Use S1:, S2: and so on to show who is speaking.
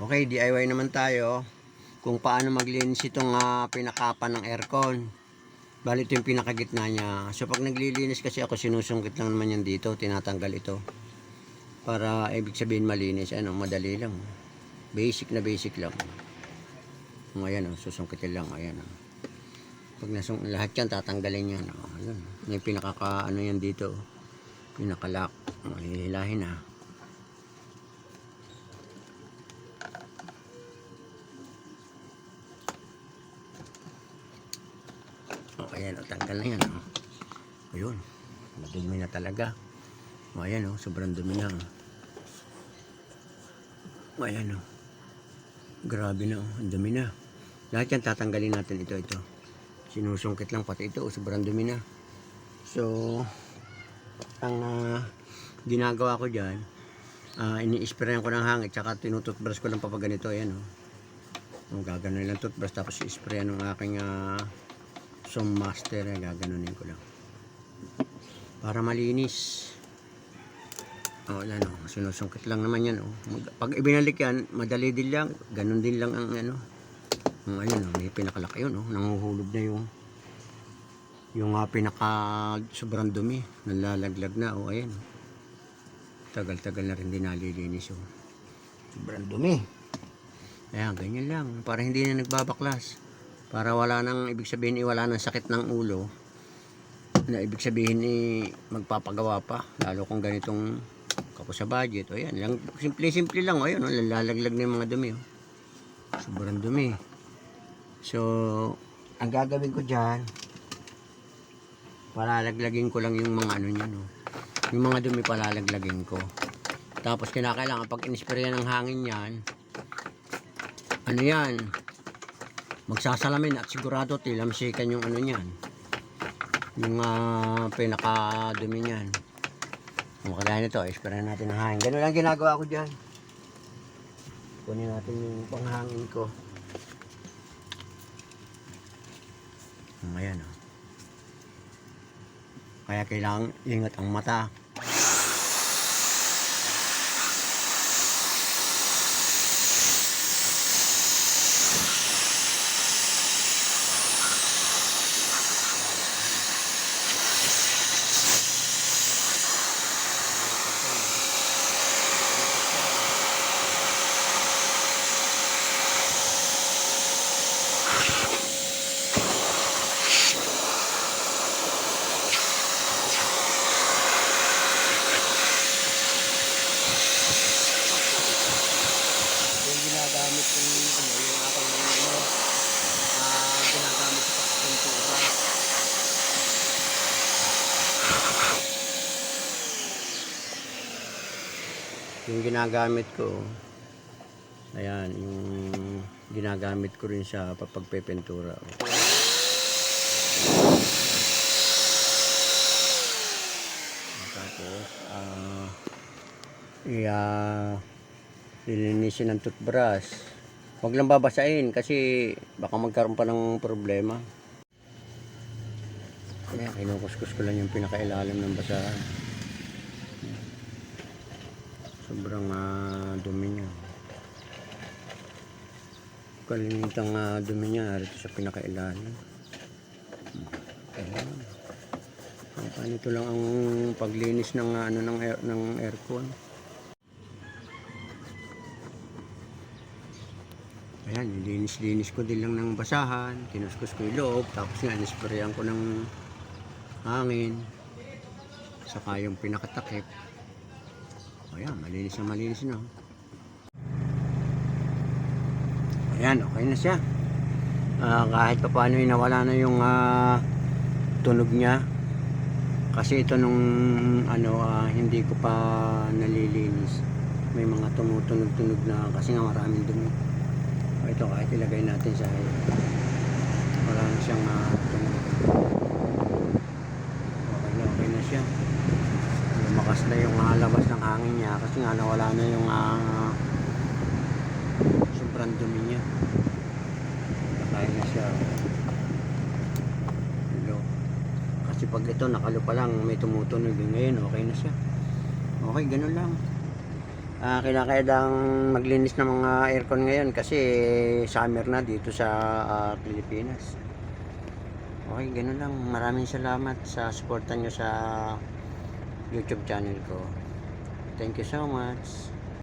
S1: Okay, DIY naman tayo kung paano maglinis itong ah, pinakapan ng aircon. Bali ito yung pinakagitna niya. So pag naglilinis kasi ako, sinusungkit lang naman yan dito, tinatanggal ito. Para ibig sabihin malinis, ano, madali lang. Basic na basic lang. O, ayan o, susungkitin lang, ayan o. Pag nasung lahat yan, tatanggalin yan. O, ayun. Yung pinakaka, ano yan dito, pinakalock. O, hihilahin ayan o, tanggal na yan o. Ayun, madumi na talaga. O, ayan o, sobrang dumi na. O, ayan o. Grabe na o, ang dumi na. Lahat yan tatanggalin natin ito, ito. Sinusungkit lang pati ito, o, sobrang dumi na. So, ang ah, ginagawa ko dyan, uh, ini-sprayan ko ng hangin, tsaka tinututbrush ko lang pa pag ganito, ayan o. Oh. gaganon lang toothbrush, tapos i-sprayan ng aking ah, Som master, eh, gaganunin ko lang. Para malinis. Oh, yan o. Sinusungkit lang naman yan o. Mag- Pag ibinalik yan, madali din lang. Ganun din lang ang ano. Ang ayun o, may pinakalaki yun o. Nanguhulog na yung yung ah, pinaka sobrang dumi. Nalalaglag na o. Ayan. Tagal-tagal na rin din nalilinis o. Sobrang dumi. Ayan, ganyan lang. Para hindi na nagbabaklas para wala nang ibig sabihin eh, wala nang sakit ng ulo na ibig sabihin eh, magpapagawa pa. Lalo kung ganitong kako sa budget o yan lang simple simple lang o yan o, lalaglag na yung mga dumi o. sobrang dumi. So ang gagawin ko dyan palalaglagin ko lang yung mga ano niya no. Yung mga dumi palalaglagin ko. Tapos kinakailangan pag inispray ng hangin yan ano yan magsasalamin at sigurado tilamsikan yung ano niyan. Yung uh, pinakadumi niyan. Kung kagaya nito ispirahan natin ng hangin. Ganun lang ginagawa ko dyan. Kunin natin yung panghangin ko. Ayan o kaya kailangan ingat ang mata yung ginagamit ko yung ano, yung aking ano, ah, ginagamit sa pagpintura. Yung ginagamit ko, ayan, yung ginagamit ko rin sa pagpipintura. Tapos, ah, iya, lilinisin ng toothbrush. Huwag lang babasahin kasi baka magkaroon pa ng problema. Kaya kinukuskus ko lang yung pinakailalim ng basahan. Sobrang ah, dumi niya. Kalimitang ah, dumi niya rito sa pinakailalim. Ayan. Paano ito lang ang paglinis ng ah, ano ng air, ng aircon. Ayan, linis-linis ko din lang ng basahan, kinuskus ko yung loob, tapos nga, nisprayan ko ng hangin, saka yung pinakatakip. Ayan, malinis na malinis na. Ayan, okay na siya. Ah, kahit pa paano yung nawala na yung ah, tunog niya. Kasi ito nung ano, ah, hindi ko pa nalilinis. May mga tumutunog-tunog na kasi nga maraming dumi. Ito kahit ilagay natin sa wala na siyang uh, tunog. Okay na, okay na siya. Lumakas na yung uh, labas ng hangin niya kasi nga nawala na yung uh, sobrang dumi niya. Nakain na siya. Hello. Kasi pag ito nakalo pa lang may tumutunog. eh. Ngayon okay na siya. Okay, ganun lang. Ah, kinakaidang maglinis ng mga aircon ngayon kasi summer na dito sa ah, Pilipinas. Okay, ganun lang. Maraming salamat sa suporta nyo sa YouTube channel ko. Thank you so much.